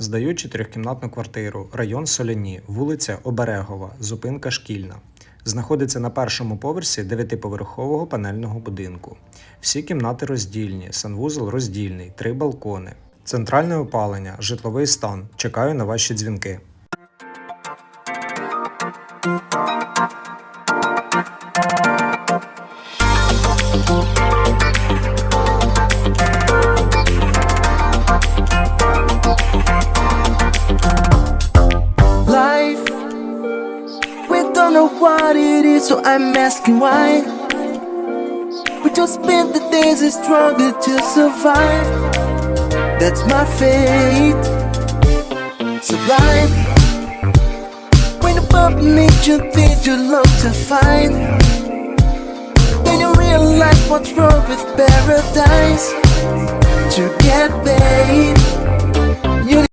Здаю чотирьохкімнатну квартиру, район Соляні, вулиця Оберегова, зупинка Шкільна. Знаходиться на першому поверсі дев'ятиповерхового панельного будинку. Всі кімнати роздільні, санвузол роздільний, три балкони. Центральне опалення, житловий стан. Чекаю на ваші дзвінки. life. Don't know what it is, so I'm asking why. We just spend the days and struggle to survive. That's my fate. Sublime. When above nature things you love to find. When you realize what's wrong with paradise. To get paid.